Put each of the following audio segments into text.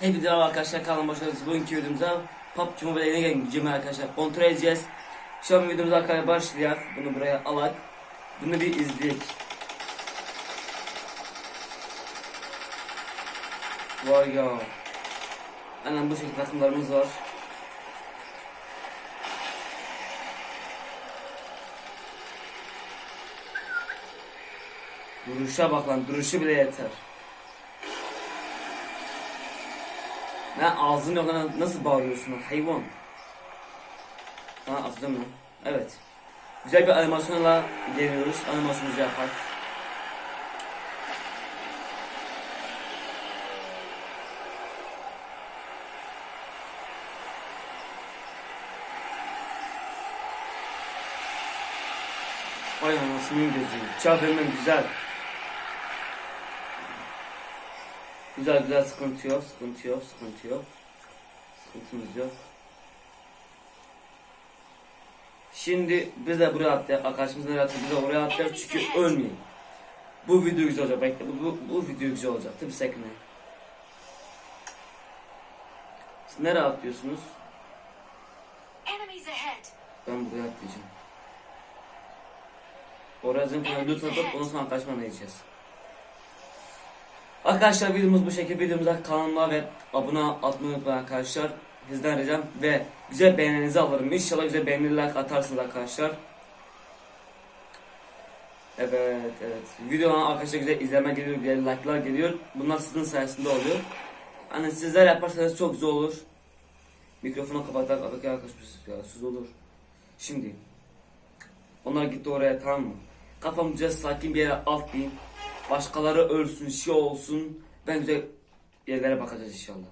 Hepinize merhaba arkadaşlar kanalıma hoş geldiniz. Bugünkü videomuzda PUBG Mobile'ye gelen gücümü arkadaşlar kontrol edeceğiz. Şu an videomuza arkadaşlar başlayak. Bunu buraya alak. Bunu bir izleyek. Vay ya. Aynen bu şekilde takımlarımız var. Duruşa bak lan duruşu bile yeter. Ne ağzın yok lan nasıl bağırıyorsun lan hayvan? Ha atacağım lan. Evet. Güzel bir animasyonla geliyoruz. Animasyonumuzu yapar. Vay anasının gözü. Çadırının güzel. Güzel güzel sıkıntı yok, sıkıntı yok, sıkıntı yok. Sıkıntımız yok. Şimdi biz de buraya atlayalım. Arkadaşımız nereye atlayalım? Biz de oraya atlayalım çünkü ölmeyin. Bu video güzel olacak. Bekle bu, bu, bu video güzel olacak. Tabii sekine. Siz nereye atlıyorsunuz? Ben buraya atlayacağım. Oraya zımpını loot atıp ondan sonra kaçmana yiyeceğiz. Arkadaşlar videomuz bu şekilde videomuza kanalıma ve abone atmayı unutmayın arkadaşlar. Sizden ricam ve güzel beğeninizi alırım. İnşallah güzel beğeniler atarsınız arkadaşlar. Evet evet. Videodan arkadaşlar güzel izleme geliyor, güzel like'lar geliyor. Bunlar sizin sayesinde oluyor. Hani sizler yaparsanız çok güzel olur. Mikrofonu kapatarak arkadaşlar siz olur. Şimdi onlar gitti oraya tamam mı? Kafam güzel sakin bir yere atlayayım. Başkaları ölsün, şey olsun. Ben güzel yerlere bakacağız inşallah.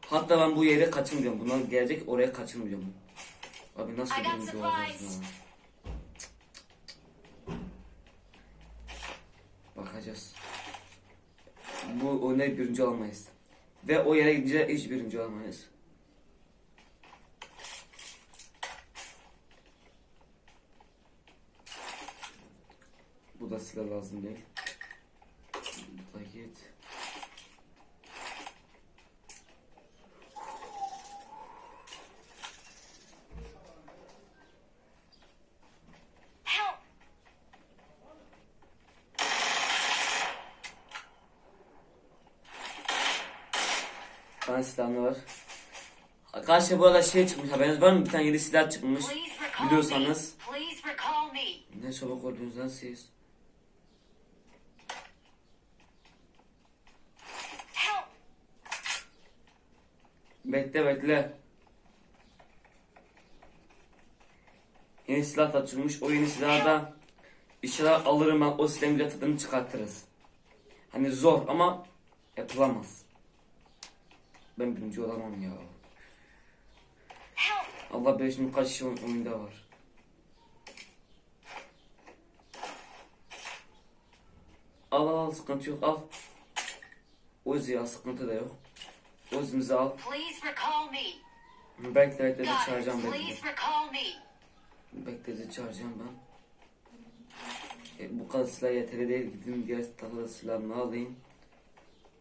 Hatta ben bu yere kaçırmayacağım. Bunlar gelecek oraya kaçırmayacağım. Abi nasıl olacağız supplies. ya? Bakacağız. Bu oyunda birinci olamayız. Ve o yere gidince hiç birinci olamayız. Bu da silah lazım değil. Bu da git. Help! Bana silahlı var. Arkadaşlar bu arada şey çıkmış haberiniz var mı? Bir tane yeni silah çıkmış. Biliyorsanız. Ne çabuk oldunuz lan siz. Help! Bekle bekle. Yeni silah açılmış. O yeni silahı da inşallah alırım ben. O silahın bile tadını çıkartırız. Hani zor ama yapılamaz. Ben birinci olamam ya. Allah bilir şimdi kaç kişi oyunda var. Al al sıkıntı yok al. Ozi ya sıkıntı da yok. Ozimizi al. İt. çağıracağım. Bekle de çağıracağım ben. E, bu kadar silah yeterli değil. Gidin diğer tahtada silahımı alayım.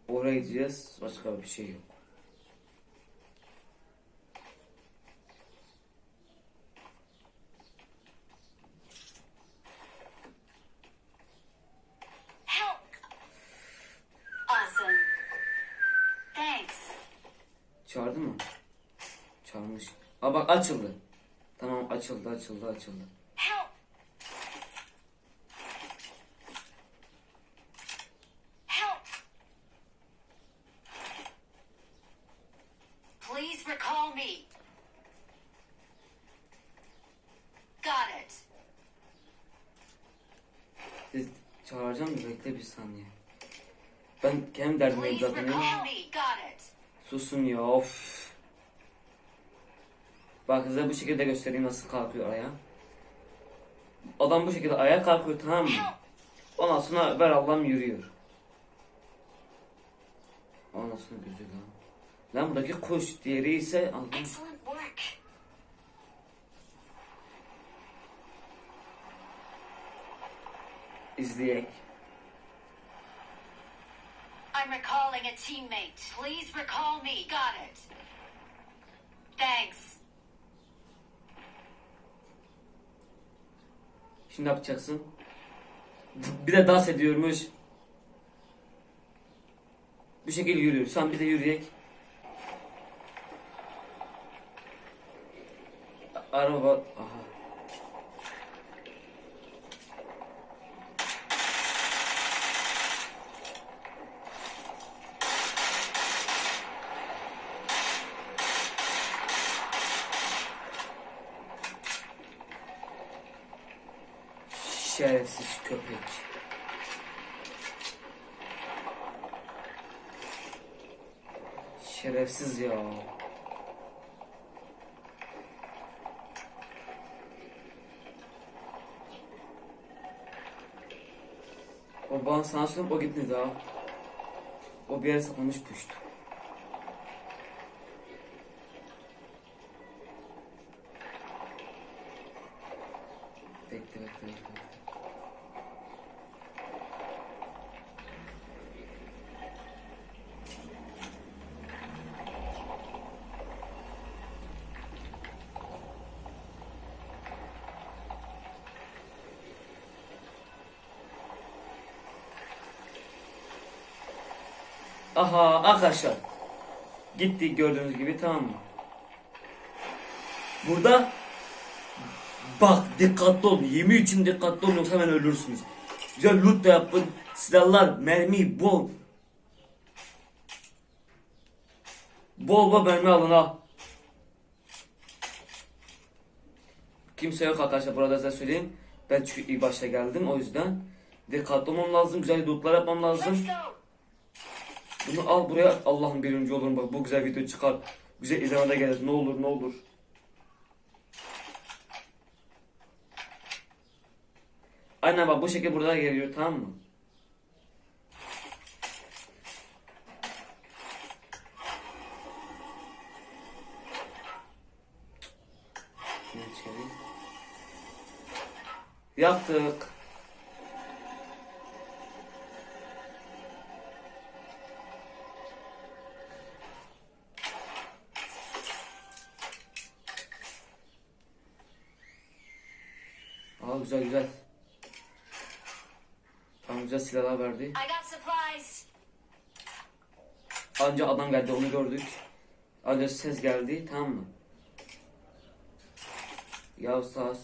Oraya gideceğiz. Başka bir şey yok. Help! Awesome. Thanks. Çağırdı mı? Çağırmış. Aa bak açıldı. Tamam açıldı açıldı açıldı. Help! Help! Please recall me. Got it. Siz çağıracağım da bekle bir saniye. Ben kendi derdimdeyim Please zaten. ya. recall me. Got it. Susun ya of. Bak size bu şekilde göstereyim nasıl kalkıyor ayağa. Adam bu şekilde ayağa kalkıyor tamam mı? Ondan sonra ver Allah'ım yürüyor. Ondan sonra gözü lan. Lan buradaki kuş diğeri ise Allah'ım. İzleyek. I'm recalling a teammate. Please recall me. Got it. Thanks. Şimdi ne yapacaksın? Bir de dans ediyormuş. Bu şekilde yürüyor. Sen bir de yürüyek. Araba... Aha. Şerefsiz köpek. Şerefsiz ya. O bana sana söyleyeyim o gitmedi ha. O bir yere saklamış püştü. Bekle bekle bekle. Aha arkadaşlar. Gitti gördüğünüz gibi tamam mı? Burada bak dikkatli olun. Yemin için dikkatli olun yoksa hemen ölürsünüz. Güzel loot da yapın. Silahlar, mermi bol. Bol bol mermi alın ha. Kimse yok arkadaşlar burada size söyleyeyim. Ben çünkü ilk başta geldim o yüzden. Dikkatli olmam lazım. Güzel lootlar yapmam lazım. Bunu al buraya Allah'ım birinci olurum bak bu güzel video çıkar. Güzel izlemede gelir ne olur ne olur. Aynen bak bu şekilde burada geliyor tamam mı? Yaptık. Güzel güzel. Tamam güzel silahlar verdi. Anca adam geldi onu gördük. Anca ses geldi tamam mı? Ya sağ.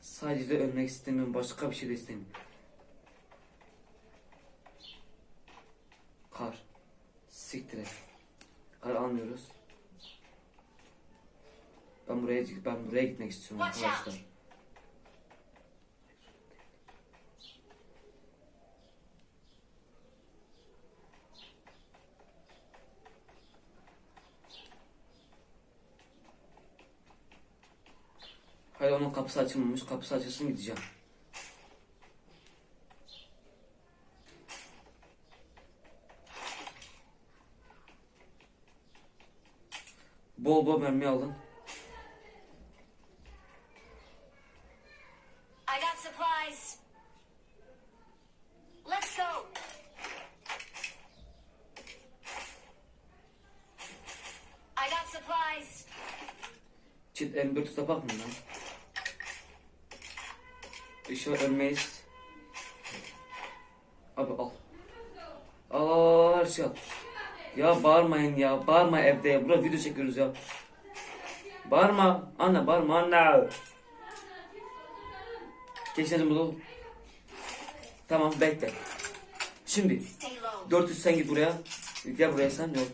Sadece de ölmek istemiyorum. Başka bir şey de istemiyorum. Gitmek istiyorum Watch out. arkadaşlar. Hayır onun kapısı açılmamış. Kapısı açılsın gideceğim. Bol bol mermi alın. Çit M4 tutapak mı lan? İnşallah ölmeyiz. Abi al. Al her şey al. Ya bağırmayın ya. Bağırma evde ya. Burada video çekiyoruz ya. Bağırma. Anne bağırma anne. Geçelim bunu. Tamam bekle. Şimdi Stay low. 400 sen git buraya. Gel buraya sen yok.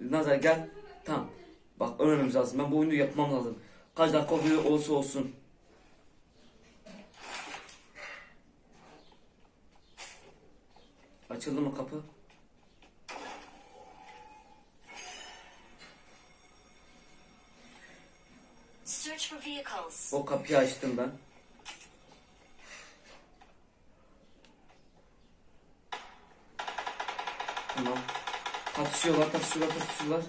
Nazar gel. Tamam. Bak ölmemiz lazım. Ben bu oyunu yapmam lazım. Kaç dakika oluyor olsa olsun. Açıldı mı kapı? Search for vehicles. O kapıyı açtım ben. Tamam. Tartışıyorlar, tartışıyorlar, tartışıyorlar.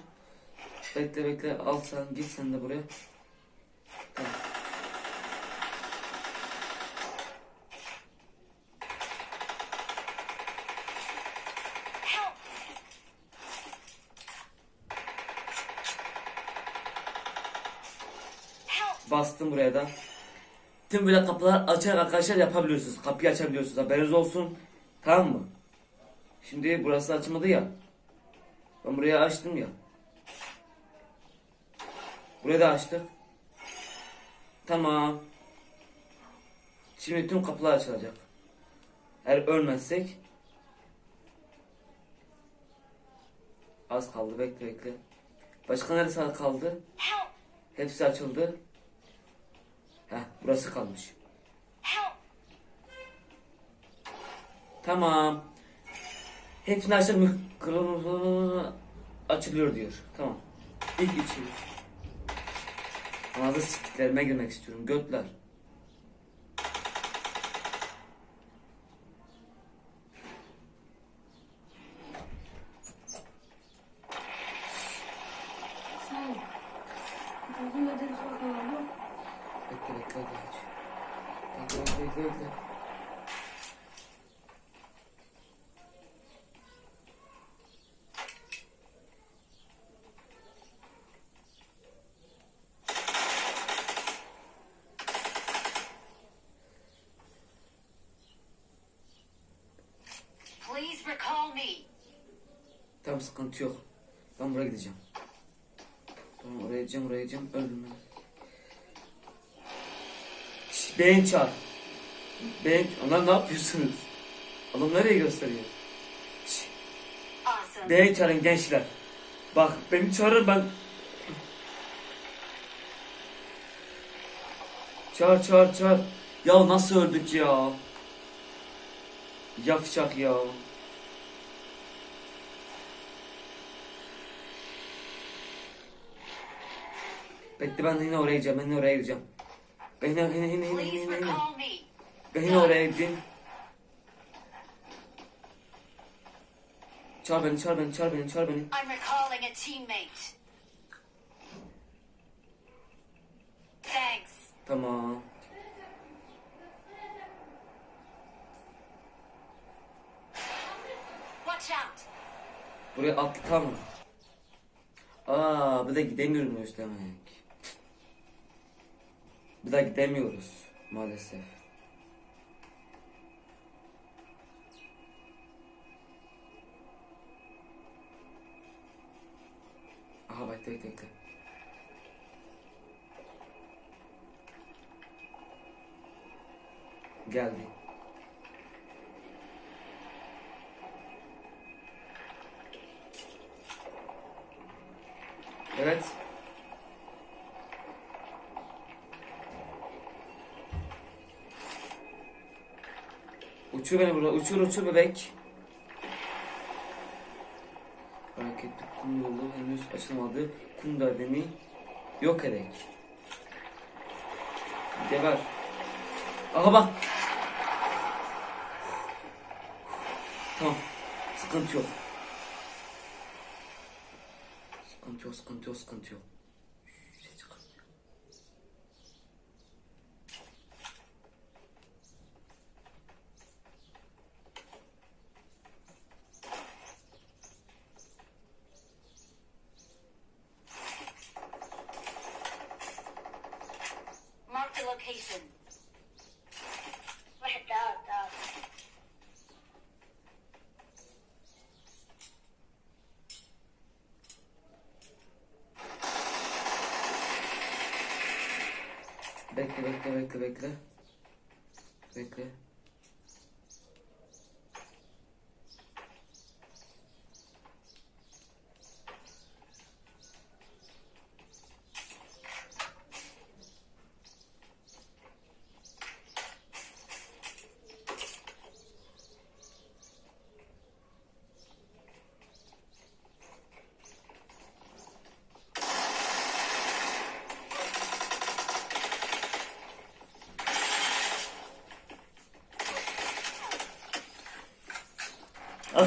Bekle bekle al sen git sen de buraya. Tamam. Bastım buraya da. Tüm böyle kapılar açarak arkadaşlar yapabiliyorsunuz. Kapıyı açabiliyorsunuz. Haberiniz olsun. Tamam mı? Şimdi burası açmadı ya. Ben buraya açtım ya. Burayı da açtık. Tamam. Şimdi tüm kapılar açılacak. Eğer ölmezsek Az kaldı bekle bekle. Başka neresi kaldı? Hepsi açıldı. Heh burası kalmış. Tamam. Hepsini? Kırılmış açılıyor diyor. Tamam. İlk içi. Anadolu siktiklerime girmek istiyorum. Götler. Bekle bekle Oraya gideceğim oraya gideceğim. Şş, beğen çağır. Beğen... Onlar ne yapıyorsunuz? Adam nereye gösteriyor? Beğen çağırın gençler. Bak beni çağırır ben... Çağır çağır çağır. Ya nasıl öldük ya? Yavşak ya. Bekle ben yine oraya gideceğim. Ben yine oraya gideceğim. Ben yine yine yine yine yine yine. Ben yine oraya gideyim. Çağır beni, çağır beni, çağır beni, çağır beni. I'm recalling a teammate. Thanks. Tamam. Watch out. Buraya atla mı? Aa, bir de gidemiyoruz demek. Bir daha gidemiyoruz maalesef. Aha bekle bekle bekle. Geldi. Evet. Uçur beni burada. Uçur uçur bebek. Hareketli kum yolu henüz açılmadı. Kum derdemi yok edek. Geber. Aha bak. Tamam. Sıkıntı yok. Sıkıntı yok, sıkıntı yok, sıkıntı yok. Bekle, bekle, bekle, bekle. Bekle.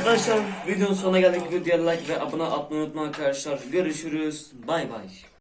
Arkadaşlar videonun sonuna geldik. Videoya like ve abone olmayı unutmayın arkadaşlar. Görüşürüz. Bay bay.